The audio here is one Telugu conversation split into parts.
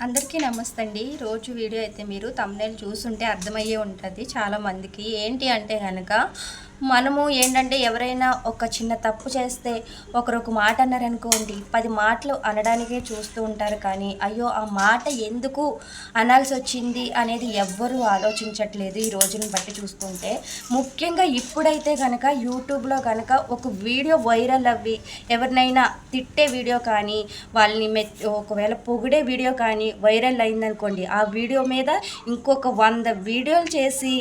అందరికీ నమస్తే అండి రోజు వీడియో అయితే మీరు తమ్నేలు చూస్తుంటే అర్థమయ్యే ఉంటుంది చాలా మందికి. ఏంటి అంటే కనుక మనము ఏంటంటే ఎవరైనా ఒక చిన్న తప్పు చేస్తే ఒకరు ఒక మాట అన్నారనుకోండి పది మాటలు అనడానికే చూస్తూ ఉంటారు కానీ అయ్యో ఆ మాట ఎందుకు అనాల్సి వచ్చింది అనేది ఎవ్వరూ ఆలోచించట్లేదు ఈ రోజుని బట్టి చూస్తుంటే ముఖ్యంగా ఇప్పుడైతే కనుక యూట్యూబ్లో కనుక ఒక వీడియో వైరల్ అవ్వి ఎవరినైనా తిట్టే వీడియో కానీ వాళ్ళని మె ఒకవేళ పొగిడే వీడియో కానీ వైరల్ అయిందనుకోండి ఆ వీడియో మీద ఇంకొక వంద వీడియోలు చేసి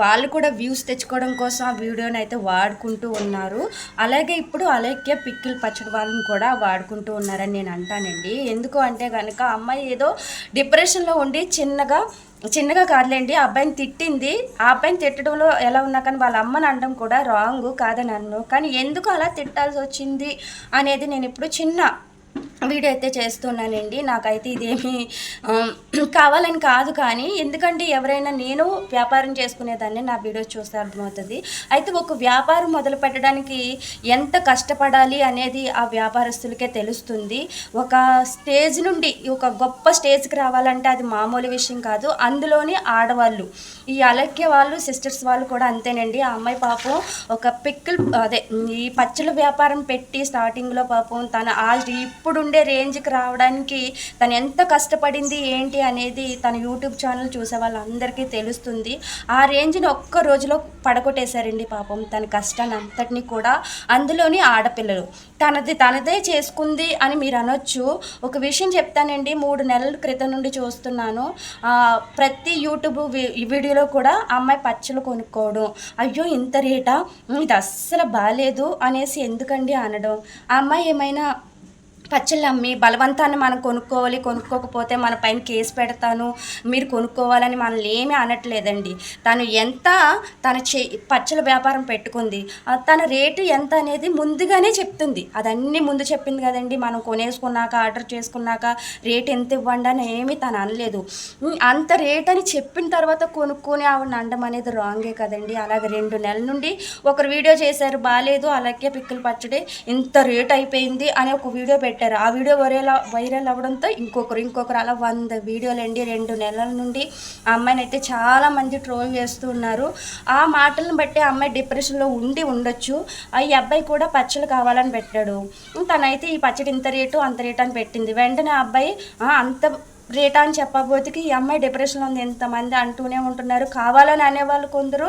వాళ్ళు కూడా వ్యూస్ తెచ్చుకోవడం కోసం ఆ వీడియోని అయితే వాడుకుంటూ ఉన్నారు. అలాగే ఇప్పుడు అలాగే పిక్కిల్ పచ్చడి వాళ్ళని కూడా వాడుకుంటూ ఉన్నారని నేను అంటానండి. ఎందుకు అంటే కనుక అమ్మాయి ఏదో డిప్రెషన్లో ఉండి చిన్నగా చిన్నగా కాదులేండి ఆ అబ్బాయిని తిట్టింది. ఆ అబ్బాయిని తిట్టడంలో ఎలా ఉన్నా కానీ వాళ్ళ అమ్మని అనడం కూడా రాంగ్ కాదని అన్ను కానీ ఎందుకు అలా తిట్టాల్సి వచ్చింది అనేది నేను ఇప్పుడు చిన్న వీడియో అయితే చేస్తున్నానండి. నాకైతే ఇదేమి కావాలని కాదు కానీ ఎందుకంటే ఎవరైనా నేను వ్యాపారం చేసుకునేదాన్ని నా వీడియో చూస్తే అర్థమవుతుంది. అయితే ఒక వ్యాపారం మొదలు పెట్టడానికి ఎంత కష్టపడాలి అనేది ఆ వ్యాపారస్తులకే తెలుస్తుంది. ఒక స్టేజ్ నుండి ఒక గొప్ప స్టేజ్కి రావాలంటే అది మామూలు విషయం కాదు. అందులోని ఆడవాళ్ళు ఈ అలక్య వాళ్ళు సిస్టర్స్ వాళ్ళు కూడా అంతేనండి. ఆ అమ్మాయి పాపం ఒక పిక్కిల్ అదే ఈ పచ్చల వ్యాపారం పెట్టి స్టార్టింగ్లో పాపం తన ఆ ఇప్పుడు ఉండే రేంజ్కి రావడానికి తను ఎంత కష్టపడింది ఏంటి అనేది తన యూట్యూబ్ ఛానల్ చూసే వాళ్ళందరికీ తెలుస్తుంది. ఆ రేంజ్ని ఒక్క రోజులో పడగొట్టేశారండి పాపం తన కష్టాన్ని అంతటినీ కూడా అందులోని ఆడపిల్లలు. తనది తనదే చేసుకుంది అని మీరు అనొచ్చు. ఒక విషయం చెప్తానండి మూడు నెలల క్రితం నుండి చూస్తున్నాను. ప్రతి యూట్యూబ్ వీడియోలో కూడా ఆ అమ్మాయి పచ్చలు కొనుక్కోవడం. అయ్యో ఇంత రేటా? ఇది అస్సలు బాగాలేదు అనేసి ఎందుకండి అనడం? ఆ అమ్మాయి ఏమైనా పచ్చళ్ళు అమ్మి బలవంతాన్ని మనం కొనుక్కోవాలి కొనుక్కోకపోతే మన పైన కేసు పెడతాను మీరు కొనుక్కోవాలని మనల్ని ఏమీ అనట్లేదండి. తను ఎంత తన చే పచ్చల వ్యాపారం పెట్టుకుంది తన రేటు ఎంత అనేది ముందుగానే చెప్తుంది. అదన్నీ ముందు చెప్పింది కదండి మనం కొనేసుకున్నాక ఆర్డర్ చేసుకున్నాక రేట్ ఎంత ఇవ్వండి అని ఏమీ తను అనలేదు. అంత రేట్ అని చెప్పిన తర్వాత కొనుక్కొని ఆవిడ అండం అనేది రాంగే కదండి. అలాగే రెండు నెలల నుండి ఒకరు వీడియో చేశారు బాగాలేదు అలాగే పిక్కలు పచ్చడి ఇంత రేట్ అయిపోయింది అని ఒక వీడియో పెట్టారు. ఆ వీడియో వైరల్ వైరల్ అవ్వడంతో ఇంకొకరు ఇంకొకరు అలా వంద వీడియోలు అండి రెండు నెలల నుండి ఆ అమ్మాయిని అయితే చాలా మంది ట్రోల్ చేస్తూ ఉన్నారు. ఆ మాటలను బట్టి ఆ అమ్మాయి డిప్రెషన్లో ఉండి ఉండొచ్చు. ఆ ఈ అబ్బాయి కూడా పచ్చలు కావాలని పెట్టాడు. తనైతే ఈ పచ్చడి ఇంత రేటు అంత రేటు అని పెట్టింది. వెంటనే ఆ అబ్బాయి అంత రీటా అని చెప్పబోతికి ఈ అమ్మాయి డిప్రెషన్లో ఉంది. ఎంతమంది అంటూనే ఉంటున్నారు. కావాలని అనేవాళ్ళు కొందరు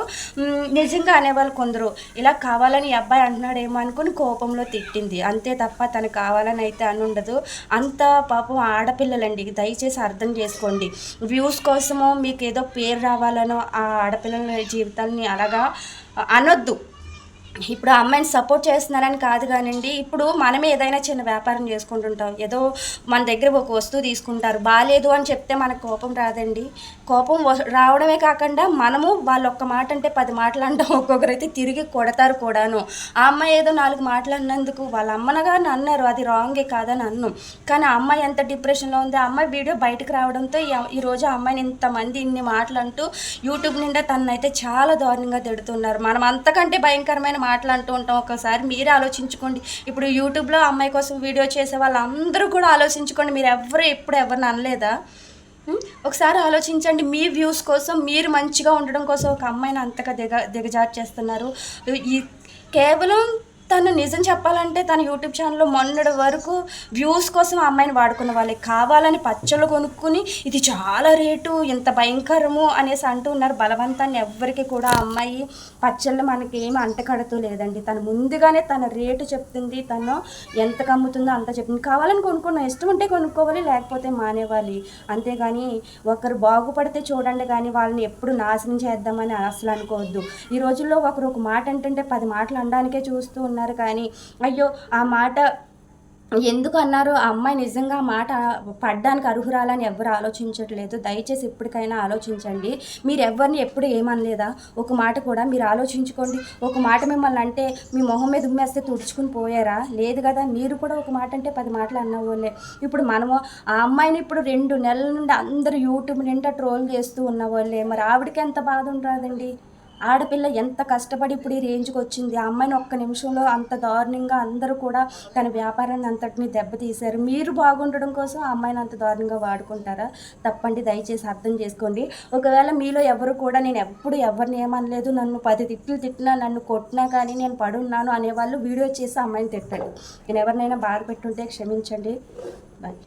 నిజంగా అనేవాళ్ళు కొందరు. ఇలా కావాలని ఈ అబ్బాయి అంటున్నాడేమో అనుకుని కోపంలో తిట్టింది. అంతే తప్ప తను కావాలని అయితే అని ఉండదు. అంత పాపం ఆడపిల్లలండి. దయచేసి అర్థం చేసుకోండి. వ్యూస్ కోసమో మీకు ఏదో పేరు రావాలనో ఆ ఆడపిల్లల జీవితాన్ని అలాగా అనొద్దు. ఇప్పుడు అమ్మాయిని సపోర్ట్ చేస్తున్నారని కాదు కానివ్వండి ఇప్పుడు మనమే ఏదైనా చిన్న వ్యాపారం చేసుకుంటుంటాం. ఏదో మన దగ్గర ఒక వస్తువు తీసుకుంటారు. బాగాలేదు అని చెప్తే మనకు కోపం రాదండి. కోపం వ- రావడమే కాకుండా మనము వాళ్ళు ఒక్క మాట అంటే పది మాటలు అంటాం. ఒక్కొక్కరైతే తిరిగి కొడతారు కూడాను. ఆ అమ్మాయి ఏదో నాలుగు మాటలు అన్నందుకు వాళ్ళ అమ్మనగా అన్నారు. అది రాంగే కాదని అన్ను. కానీ ఆ అమ్మాయి ఎంత డిప్రెషన్లో ఉంది ఆ అమ్మాయి వీడియో బయటకు రావడంతో ఈ ఆ అమ్మాయిని ఇంతమంది ఇన్ని మాటలు అంటూ యూట్యూబ్ నిండా తనైతే చాలా దారుణంగా తిడుతున్నారు. మనం అంతకంటే భయంకరమైన మాటలు ఉంటాం. ఒకసారి మీరే ఆలోచించుకోండి. ఇప్పుడు యూట్యూబ్లో అమ్మాయి కోసం వీడియో చేసే వాళ్ళందరూ కూడా ఆలోచించుకోండి. మీరు ఎవరు ఎప్పుడు ఎవరిని అనలేదా? ఒకసారి ఆలోచించండి. మీ వ్యూస్ కోసం మీరు మంచిగా ఉండడం కోసం ఒక అమ్మాయిని అంతగా దిగ దిగజారు చేస్తున్నారు ఈ కేవలం తను నిజం చెప్పాలంటే తన యూట్యూబ్ ఛానల్లో మొన్నటి వరకు వ్యూస్ కోసం ఆ అమ్మాయిని వాడుకున్న వాళ్ళే. కావాలని పచ్చళ్ళు కొనుక్కుని ఇది చాలా రేటు ఇంత భయంకరము అనేసి అంటూ ఉన్నారు. బలవంతాన్ని ఎవ్వరికి కూడా ఆ అమ్మాయి పచ్చళ్ళు మనకి ఏమి అంటకడుతూ లేదండి. తను ముందుగానే తన రేటు చెప్తుంది తను ఎంత కమ్ముతుందో అంత చెప్తుంది. కావాలని కొనుక్కున్న ఇష్టం ఉంటే కొనుక్కోవాలి లేకపోతే మానేవాలి. అంతేగాని ఒకరు బాగుపడితే చూడండి కానీ వాళ్ళని ఎప్పుడు నాశనం చేద్దామని అసలు అనుకోవద్దు. ఈ రోజుల్లో ఒకరు ఒక మాట అంటుంటే పది మాటలు అనడానికే చూస్తూ ఉన్నారు. కానీ అయ్యో ఆ మాట ఎందుకు అన్నారు? ఆ అమ్మాయి నిజంగా మాట పడ్డానికి అర్హురాలని ఎవరు ఆలోచించట్లేదు. దయచేసి ఎప్పటికైనా ఆలోచించండి. మీరు ఎవరిని ఎప్పుడు ఏమనలేదా? ఒక మాట కూడా మీరు ఆలోచించుకోండి. ఒక మాట మిమ్మల్ని అంటే మీ మొహం మీద ఉమ్మేస్తే తుడుచుకుని పోయారా? లేదు కదా మీరు కూడా ఒక మాట అంటే పది మాటలు అన్న వాళ్ళే ఇప్పుడు మనము ఆ అమ్మాయిని ఇప్పుడు రెండు నెలల నుండి అందరూ యూట్యూబ్ నిండా ట్రోల్ చేస్తూ ఉన్నవాళ్ళే. మరి ఆవిడకి ఎంత బాధ ఉంటుందండి? ఆడపిల్ల ఎంత కష్టపడి ఇప్పుడు ఈ రేంజ్కి వచ్చింది? ఆ అమ్మాయిని ఒక్క నిమిషంలో అంత దారుణంగా అందరూ కూడా తన వ్యాపారాన్ని అంతటిని దెబ్బతీశారు. మీరు బాగుండడం కోసం ఆ అమ్మాయిని అంత దారుణంగా వాడుకుంటారా? తప్పండి దయచేసి అర్థం చేసుకోండి. ఒకవేళ మీలో ఎవరు కూడా నేను ఎప్పుడు ఎవరిని ఏమనలేదు నన్ను పది తిట్లు తిట్టినా నన్ను కొట్టినా కానీ నేను పడున్నాను అనేవాళ్ళు వీడియో చేసి అమ్మాయిని తిట్టండి. నేను ఎవరినైనా బాధ పెట్టుంటే క్షమించండి. బాయ్